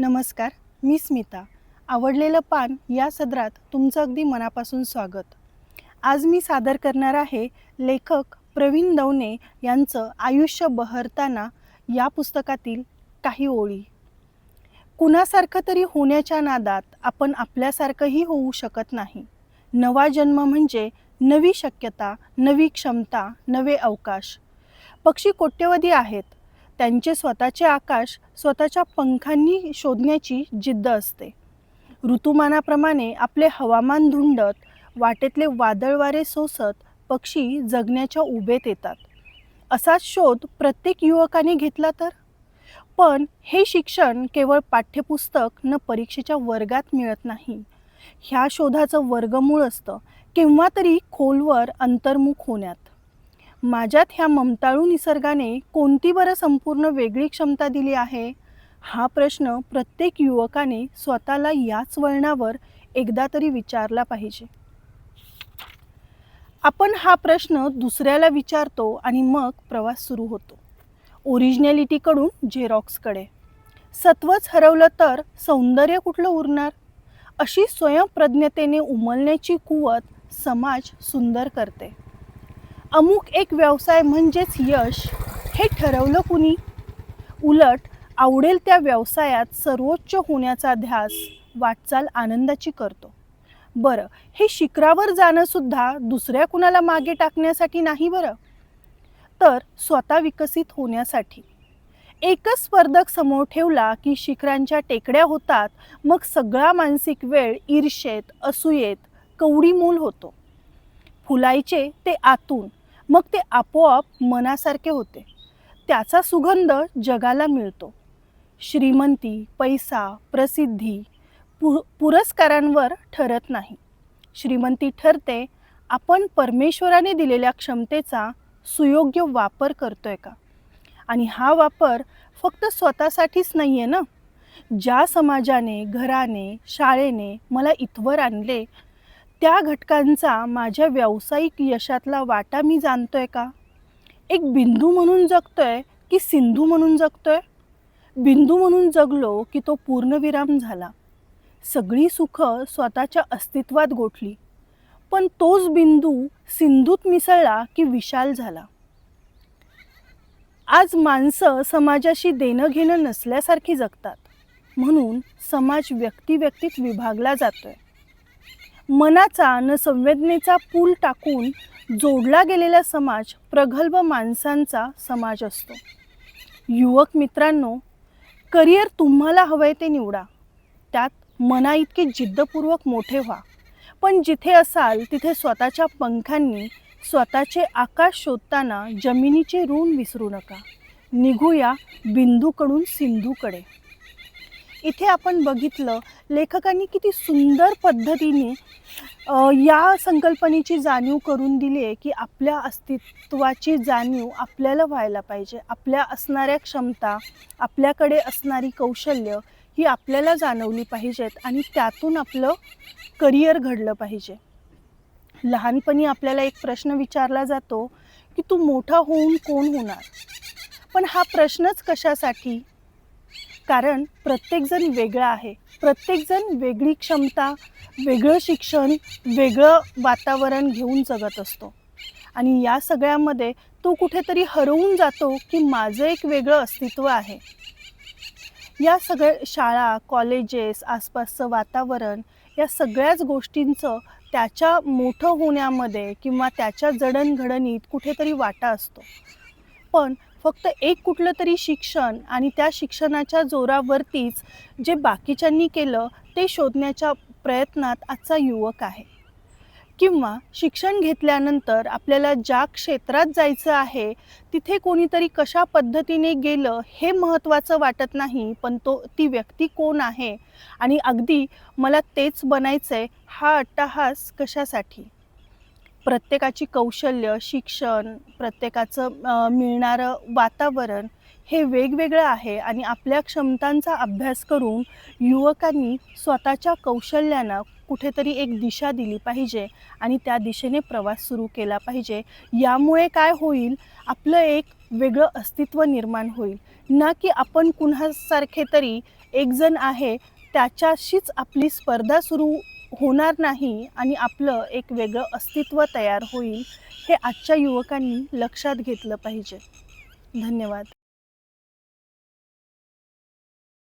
नमस्कार मी स्मिता. आवडलेलं पान या सदरात तुमचं अगदी मनापासून स्वागत. आज मी सादर करणार आहे लेखक प्रवीण दवणे यांचं आयुष्य बहरताना या पुस्तकातील काही ओळी. कुणासारखं तरी होण्याच्या नादात आपण आपल्यासारखंही होऊ शकत नाही. नवा जन्म म्हणजे नवी शक्यता नवी क्षमता नवे अवकाश. पक्षी कोट्यवधी आहेत. त्यांचे स्वतःचे आकाश स्वतःच्या पंखांनी शोधण्याची जिद्द असते. ऋतुमानाप्रमाणे आपले हवामान धुंडत वाटेतले वादळ वारे सोसत पक्षी जगण्याच्या उभेत येतात. असाच शोध प्रत्येक युवकाने घेतला तर? पण हे शिक्षण केवळ पाठ्यपुस्तक न परीक्षेच्या वर्गात मिळत नाही. ह्या शोधाचं वर्गमूळ असतं केव्हा तरी खोलवर अंतर्मुख होण्यात. माझ्यात ह्या ममताळू निसर्गाने कोणती बरं संपूर्ण वेगळी क्षमता दिली आहे? हा प्रश्न प्रत्येक युवकाने स्वतःला याच वळणावर एकदा तरी विचारला पाहिजे. आपण हा प्रश्न दुसऱ्याला विचारतो आणि मग प्रवास सुरू होतो. ओरिजिनॅलिटीकडून झेरॉक्सकडे. सत्वच हरवलं तर सौंदर्य कुठलं उरणार? अशी स्वयंप्रज्ञतेने उमलण्याची कुवत समाज सुंदर करते. अमुक एक व्यवसाय म्हणजेच यश हे ठरवलं कुणी? उलट आवडेल त्या व्यवसायात सर्वोच्च होण्याचा ध्यास वाटचाल आनंदाची करतो. बरं हे शिखरावर जाणंसुद्धा दुसऱ्या कुणाला मागे टाकण्यासाठी नाही बरं? तर स्वतः विकसित होण्यासाठी. एकच स्पर्धक समोर ठेवला की शिखरांच्या टेकड्या होतात मग सगळा मानसिक वेळ ईर्षेत असूयेत कवडीमूल होतो. फुलायचे ते आतून मग ते आपोआप मनासारखे होते. त्याचा सुगंध जगाला मिळतो. श्रीमंती पैसा प्रसिद्धी पु पुरस्कारांवर ठरत नाही. श्रीमंती ठरते आपण परमेश्वराने दिलेल्या क्षमतेचा सुयोग्य वापर करतोय का? आणि हा वापर फक्त स्वतःसाठीच नाही आहे ना? ज्या समाजाने घराने शाळेने मला इथवर आणले त्या घटकांचा माझ्या व्यावसायिक यशातला वाटा मी जाणतो आहे का? एक बिंदू म्हणून जगतो आहे की सिंधू म्हणून जगतो आहे बिंदू म्हणून जगलो की तो पूर्णविराम झाला. सगळी सुखं स्वतःच्या अस्तित्वात गोठली. पण तोच बिंदू सिंधूत मिसळला की विशाल झाला. आज माणसं समाजाशी देणं घेणं नसल्यासारखी जगतात. म्हणून समाज व्यक्ती व्यक्तीत विभागला जातोय. मनाचा न संवेदनेचा पूल टाकून जोडला गेलेला समाज प्रगल्भ माणसांचा समाज असतो. युवक मित्रांनो करिअर तुम्हाला हवंय ते निवडा. त्यात मना इतके जिद्दपूर्वक मोठे व्हा. पण जिथे असाल तिथे स्वतःच्या पंखांनी स्वतःचे आकाश शोधताना जमिनीचे ऋण विसरू नका. निघूया बिंदूकडून सिंधूकडे. इथे आपण बघितलं लेखकांनी किती सुंदर पद्धतीने या संकल्पनेची जाणीव करून दिली आहे की आपल्या अस्तित्वाची जाणीव आपल्याला व्हायला पाहिजे. आपल्या असणाऱ्या क्षमता आपल्याकडे असणारी कौशल्य ही आपल्याला जाणवली पाहिजेत आणि त्यातून आपलं करिअर घडलं पाहिजे. लहानपणी आपल्याला एक प्रश्न विचारला जातो की तू मोठा होऊन कोण होणार? पण हा प्रश्नच कशासाठी? कारण प्रत्येकजण वेगळा आहे. प्रत्येकजण वेगळी क्षमता वेगळं शिक्षण वेगळं वातावरण घेऊन जगत असतो. आणि या सगळ्यामध्ये तो कुठेतरी हरवून जातो की माझं एक वेगळं अस्तित्व आहे. या सगळ्या शाळा कॉलेजेस आसपासचं वातावरण या सगळ्याच गोष्टींचं त्याच्या मोठं होण्यामध्ये किंवा त्याच्या जडणघडणीत कुठेतरी वाटा असतो. पण फक्त एक कुठलं तरी शिक्षण आणि त्या शिक्षणाच्या जोरावरतीच जे बाकीच्यांनी केलं ते शोधण्याच्या प्रयत्नात आजचा युवक आहे. किंवा शिक्षण घेतल्यानंतर आपल्याला ज्या क्षेत्रात जायचं आहे तिथे कोणीतरी कशा पद्धतीने गेलं हे महत्त्वाचं वाटत नाही पण तो ती व्यक्ती कोण आहे? आणि अगदी मला तेच बनायचं आहे हा अट्टाहास कशासाठी? प्रत्येकाची कौशल्य शिक्षण प्रत्येकाचं मिळणारं वातावरण हे वेगवेगळं आहे आणि आपल्या क्षमतांचा अभ्यास करून युवकांनी स्वतःच्या कौशल्यानं कुठेतरी एक दिशा दिली पाहिजे आणि त्या दिशेने प्रवास सुरू केला पाहिजे. यामुळे काय होईल? आपलं एक वेगळं अस्तित्व निर्माण होईल. ना की आपण कुणासारखे तरी एक जण आहे त्याच्याशीच आपली स्पर्धा सुरू होणार नाही आणि आपलं एक वेगळं अस्तित्व तयार होईल हे आजच्या युवकांनी लक्षात घेतलं पाहिजे. धन्यवाद.